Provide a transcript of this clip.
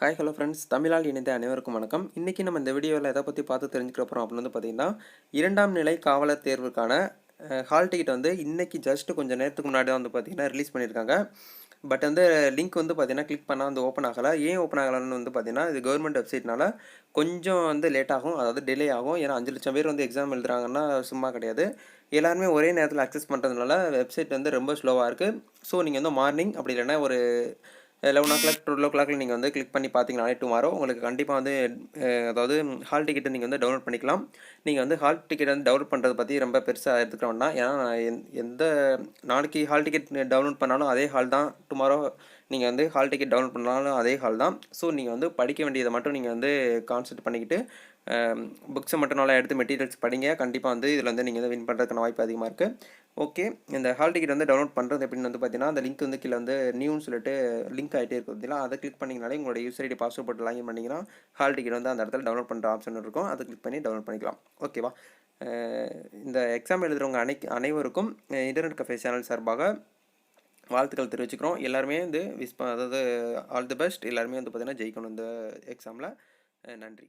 Hi hello friends தமிழால் இணைந்த அனைவருக்கும் வணக்கம். இன்றைக்கி நம்ம இந்த வீடியோவில் எதை பற்றி பார்த்து தெரிஞ்சுக்கிற போகிறோம் அப்படின்னு வந்து பார்த்திங்கன்னா இரண்டாம் நிலை காவலர் தேர்வுக்கான ஹால் டிக்கெட் வந்து இன்றைக்கி ஜஸ்ட் கொஞ்சம் நேரத்துக்கு முன்னாடி வந்து பார்த்திங்கன்னா ரிலீஸ் பண்ணியிருக்காங்க. பட் வந்து லிங்க் வந்து பார்த்திங்கன்னா கிளிக் பண்ணால் வந்து ஓப்பன் ஆகலை. ஏன் ஓப்பன் ஆகலைன்னு வந்து பார்த்திங்கன்னா இது கவர்மெண்ட் வெப்சைட்னால கொஞ்சம் வந்து லேட் ஆகும். அதாவது டிலே ஆகும். ஏன்னா அஞ்சு லட்சம் பேர் வந்து எக்ஸாம் எழுதுறாங்கன்னா சும்மா கிடையாது. எல்லாருமே ஒரே நேரத்தில் அக்சஸ் பண்ணுறதுனால வெப்சைட் வந்து ரொம்ப ஸ்லோவாக இருக்குது ஸோ நீங்கள் வந்து மார்னிங் அப்படி இல்லைன்னா ஒரு லெவன் ஓ கிளாக் டுவெல் ஓ கிளாக்ல நீங்கள் வந்து கிளிக் பண்ணி பார்த்தீங்கனாலே டுமாரோ உங்களுக்கு கண்டிப்பாக வந்து அதாவது ஹால் டிக்கெட்டை நீங்கள் வந்து டவுன்லோட் பண்ணிக்கலாம். நீங்கள் வந்து ஹால் டிக்கெட் வந்து டவுன்லோட் பண்ணுறது பற்றி ரொம்ப பெருசாக எடுத்துக்க வேண்டாம். ஏன்னா நான் எந்- எந்த நாளைக்கு ஹால் டிக்கெட் டவுன்லோட் பண்ணாலும் அதே ஹால் தான். டுமாரோ நீங்கள் வந்து ஹால் டிக்கெட் டவுன்லோட் பண்ணாலும் அதே ஹால் தான். ஸோ நீங்கள் வந்து படிக்க வேண்டியதை மட்டும் நீங்கள் வந்து கான்சென்ட் பண்ணிக்கிட்டு புக்ஸை மட்டும் நல்லா எடுத்து மெட்டீரியல்ஸ் படிங்க. கண்டிப்பாக வந்து இதில் வந்து நீங்கள் வந்து வின் பண்ணுறதுக்கான வாய்ப்பு அதிகமாக இருக்குது ஓகே இந்த ஹால் டிக்கெட் வந்து டவுன்லோட் பண்ணுறது எப்படின்னு வந்து பார்த்தீங்கன்னா அந்த லிங்க் வந்து கீழே வந்து நியூன்னு சொல்லிட்டு லிங்க் ஆகிட்டே இருக்கும் பார்த்தீங்கன்னா அதை கிளிக் பண்ணிங்கனாலே உங்களோட யூசர் ஐடி பாஸ்வேர்ட் போட்டு லாகின் பண்ணிங்கன்னா ஹால் டிக்கெட் வந்து அந்த இடத்துல டவுன்லோட் பண்ணுற ஆப்ஷன் இருக்கும். அதை கிளிக் பண்ணி டவுன்லோட் பண்ணிக்கலாம். ஓகேவா இந்த எக்ஸாம் எழுதுகிறவங்க அனை அனைவருக்கும் இன்டர்நெட் கஃபே சேனல் சார்பாக வாழ்த்துக்கள் தெரிவிச்சுக்கிறோம். எல்லாருமே வந்து விஸ் அதாவது ஆல் தி பெஸ்ட் எல்லாருமே வந்து பார்த்திங்கன்னா ஜெயிக்கணும் இந்த எக்ஸாமில் நன்றி.